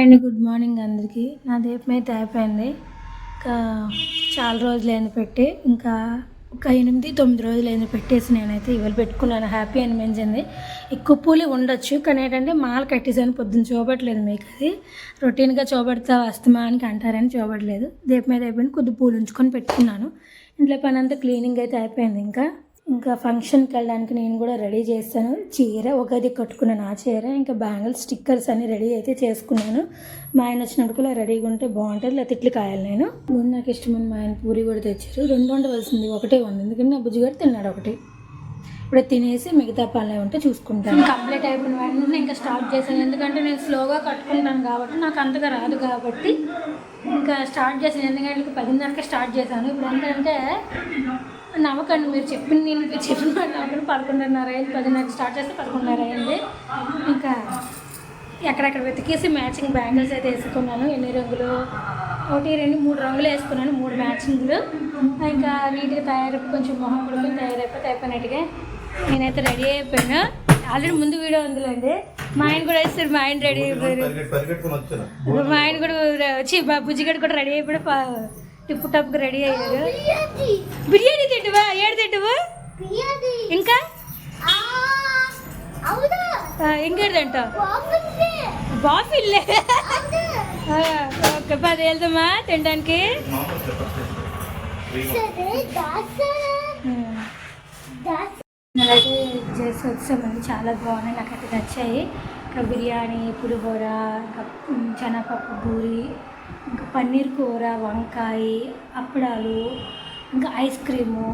And good morning అందరికీ. నా దీపం అయితే అయిపోయింది. ఇంకా చాలా రోజులైంది పెట్టి ఇంకా ఒక ఎనిమిది తొమ్మిది రోజులైంది పెట్టేసి నేనైతే ఇవాళ పెట్టుకున్నాను. హ్యాపీ అనిపించింది. ఎక్కువ పూలు ఉండొచ్చు కానీ ఏంటంటే మాల కట్టేసాను పొద్దున్న చూపట్లేదు మీకు అది. రొటీన్గా చూపెడతా వస్తామా అని అంటారని చూపట్లేదు. దీపం మీద అయిపోయింది కొద్ది పూలు ఉంచుకొని పెట్టుకున్నాను. ఇంట్లో పని అంతా క్లీనింగ్ అయితే అయిపోయింది ఇంకా. ఇంకా ఫంక్షన్కి వెళ్ళడానికి నేను కూడా రెడీ చేస్తాను చీర ఒకది కట్టుకున్నాను ఆ చీర ఇంకా బ్యాంగిల్ స్టిక్కర్స్ అన్ని రెడీ అయితే చేసుకున్నాను. మా ఆయన వచ్చినప్పుడు ఇలా రెడీగా ఉంటే బాగుంటుంది. లేకపోతే ఇట్లు కాయాలి నేను. ముందు నాకు ఇష్టమైన మా ఆయన పూరి కూడా తెచ్చారు. రెండు ఉండవలసింది ఒకటే ఉంది. ఎందుకంటే నా బుజ్జిగారు తిన్నాడు ఒకటి. ఇప్పుడు తినేసి మిగతా పనులు ఉంటే చూసుకుంటాను. కంప్లీట్ అయిపోయిన వెంటనే ఇంకా స్టార్ట్ చేశాను. ఎందుకంటే నేను స్లోగా కట్టుకుంటాను కాబట్టి నాకు అంతగా రాదు కాబట్టి ఇంకా స్టార్ట్ చేశాను. ఎందుకంటే పదిన్నరకే స్టార్ట్ చేశాను. ఇప్పుడు ఏంటంటే నమ్మకండి మీరు చెప్పిన నేను చెప్పిన నమ్మకం పదకొండున్నర అయింది పదిన్నర స్టార్ట్ చేస్తే పదకొండున్నర అయింది. ఇంకా ఎక్కడెక్కడ వెతికేసి మ్యాచింగ్ బ్యాంగిల్స్ అయితే వేసుకున్నాను. ఎన్ని రంగులు? ఒకటి రెండు మూడు రంగులు వేసుకున్నాను మూడు మ్యాచింగ్లు. ఇంకా నీట్గా తయారైపోయి కొంచెం మొహం కొడుకుని తయారైపోతే అయిపోయినట్టుగా నేనైతే రెడీ అయిపోయాను. ఆల్రెడీ ముందు వీడియో ఉందిలేండి. మా ఆయన కూడా వేస్తారు మా ఆయన రెడీ అయిపోయారు. మా ఆయన కూడా వచ్చి మా బుజ్జిగడు కూడా రెడీ అయిపోయి పా- టిప్పు టప్గా రెడీ అయ్యారు. బిర్యానీ ఇంకా? తింటావు బాఫిల్లే. ఓకే పది వెళ్దామా తినడానికి? మామూలు చెప్పండి నేనైతే చేసి వచ్చామండి చాలా బాగున్నాయి నాకైతే నచ్చాయి. ఇంకా బిర్యానీ పులిహోర ఇంకా శనగపప్పు పూరి ఇంకా పన్నీర్ కూర వంకాయ అప్పడాలు ఇంకా ఐస్ క్రీము.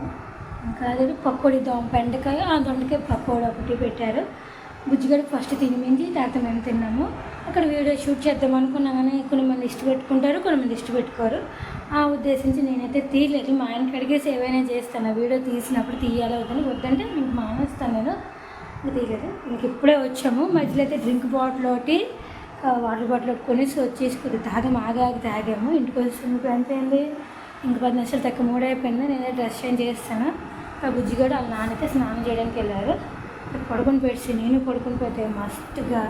ఇంకా అదే పకోడీ దోమ బెండకాయ ఆ దొండకాయ పకోడీ ఒకటి పెట్టారు. బుజ్జిగడికి ఫస్ట్ తినిమింది తర్వాత మేము తిన్నాము. అక్కడ వీడియో షూట్ చేద్దాం అనుకున్నా కానీ కొంతమంది మంది ఇష్టపెట్టుకుంటారు కొంతమంది మంది ఇష్టపెట్టుకోరు ఆ ఉద్దేశించి నేనైతే తీయలేదు. మా ఆయనకి అడిగేసి ఏవైనా చేస్తాను. ఆ వీడియో తీసినప్పుడు తీయాలి వద్దని వద్దంటే మీకు మానేస్తాను నేను. తీయలేదు. ఇంక ఇప్పుడే వచ్చాము. మధ్యలో అయితే డ్రింక్ బాటిల్ ఒకటి వాటర్ బాటిల్ ఒకటి కొనేసి వచ్చేసి కొద్దిగా తాగం ఆగాగి తాగాము. ఇంటికి వచ్చి ఇప్పుడు ఎంత అయింది? ఇంక పది నిమిషాలు తక్కువ మూడైపోయింది. నేనే డ్రెస్ చేంజ్ చేస్తాను. ఆ బుజ్జిగాడు వాళ్ళ నాన్నైతే స్నానం చేయడానికి వెళ్ళారు. పడుకొని పెట్టి నేను పడుకొని పోతే మస్తుగా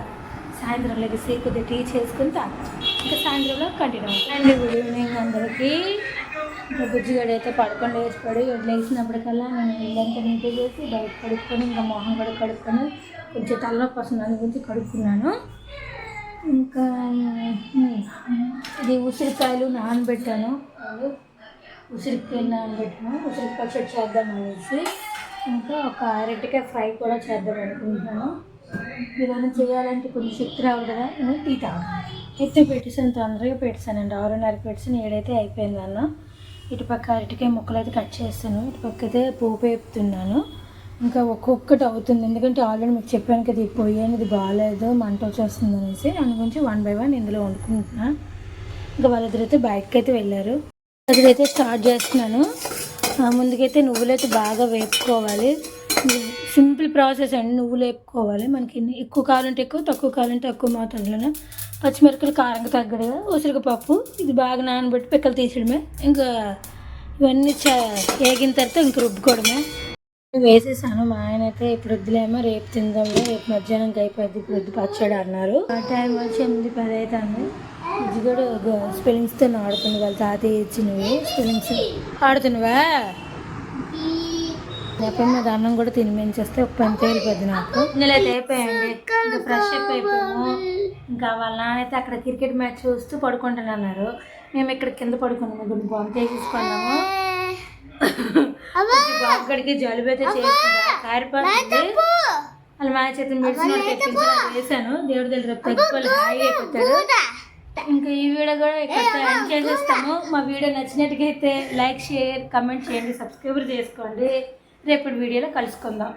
సాయంత్రం లెగిసి కొద్దిగా టీ చేసుకుని తాగాను ఇంకా సాయంత్రంలో కంటిన్యూ అండ్ గుడ్ ఈవినింగ్ అందరికీ. ఇంకా బుజ్జిగాడు అయితే పడుకొని లేచిపడి లేచినప్పటికల్లా నేను ఇల్లంతా నీట్గా చేసి బయట కడుక్కొని ఇంకా మొహం కూడా కడుక్కొని కొంచెం తలనొప్పి వస్తుంది దాని గురించి కడుక్కున్నాను. ఇంకా ఇది ఉసిరికాయలు నానబెట్టాను. ఉసిరికాయలు నానబెట్టాను ఉసిరికి పచ్చడి చేద్దాం అనేసి ఇంకా ఒక అరటికాయ ఫ్రై కూడా చేద్దాం అనుకుంటున్నాను. ఏదైనా చేయాలంటే కొంచెం శక్తి రావు కదా నేను టీ తాగాను అయితే పెట్టేసాను తొందరగా పెట్టేసానండి ఆరున్నర పెట్టేసాను ఏడైతే అయిపోయింది అన్న. ఇటుపక్క అరటికాయ ముక్కలు అయితే కట్ చేస్తాను. ఇటుపక్క అయితే పువ్వు వేపుతున్నాను. ఇంకా ఒక్కొక్కటి అవుతుంది. ఎందుకంటే ఆల్రెడీ మీకు చెప్పాను కదా ఈ పొయ్యి అనేది బాగాలేదు మంట వచ్చేస్తుంది అనేసి. దాని గురించి వన్ బై వన్ ఇందులో వండుకుంటున్నాను ఇంకా వాళ్ళిద్దరైతే బయటకు అయితే వెళ్ళారు. అదైతే స్టార్ట్ చేస్తున్నాను. ముందుకైతే నువ్వులైతే బాగా వేపుకోవాలి. సింపుల్ ప్రాసెస్ అండి నువ్వులు వేపుకోవాలి. మనకి ఎక్కువ కావాలంటే ఎక్కువ తక్కువ కావాలంటే తక్కువ మోతాదులోనే పచ్చిమిరపకాయలు కారంగా తగ్గడుగా ఉసిరికపప్పు ఇది బాగా నానబెట్టి పిక్కలు తీసేయడమే. ఇంకా ఇవన్నీ చ వేగిన తర్వాత ఇంక రుబ్బుకోవడమే. వేసేసాను. మా ఆయన అయితే ఇప్పుడు వద్దులేమో రేపు తిందాము రేపు మధ్యాహ్నంకి అయిపోద్ది ఇప్పుడు వద్దు పచ్చడి అన్నారు. ఆ టైం వచ్చి ఎనిమిది పది అవుతుంది. ఇది కూడా స్పెల్లింగ్స్తో ఆడుతుంది వాళ్ళ తాతయ్య ఇచ్చినవి స్పెల్లింగ్స్ ఆడుతున్నావా? ఎప్పుడు మీద అన్నం కూడా తినిపించేస్తే ఒక పని తేలిపోద్ది నాకు. అయితే అయిపోయాయండి ఇంకా ఫ్రెష్ అప్ అయిపోయాము. ఇంకా వాళ్ళ నాన్న అయితే అక్కడ క్రికెట్ మ్యాచ్ చూస్తూ పడుకుంటానన్నారు మేము ఇక్కడ కింద పడుకున్నాము. ఇప్పుడు బొమ్మ తీసేసుకున్నాము. బాబుగడికి జలుబు అయితే చేసిందా. కారిపోతుంది వాళ్ళ మా చేతిని మెడిసిన్ తెప్పించి వేసాను దేవుడి దగ్గర రేపు తగ్గిపోయి హాయి అయిపోతాడు ఇంకా ఈ వీడియో కూడా ఇక్కడ ఎండ్ చేసేస్తాము. మా వీడియో నచ్చినట్టుగా అయితే లైక్ షేర్ కమెంట్ చేయండి సబ్స్క్రైబర్ చేసుకోండి రేపటి వీడియోలో కలుసుకుందాం.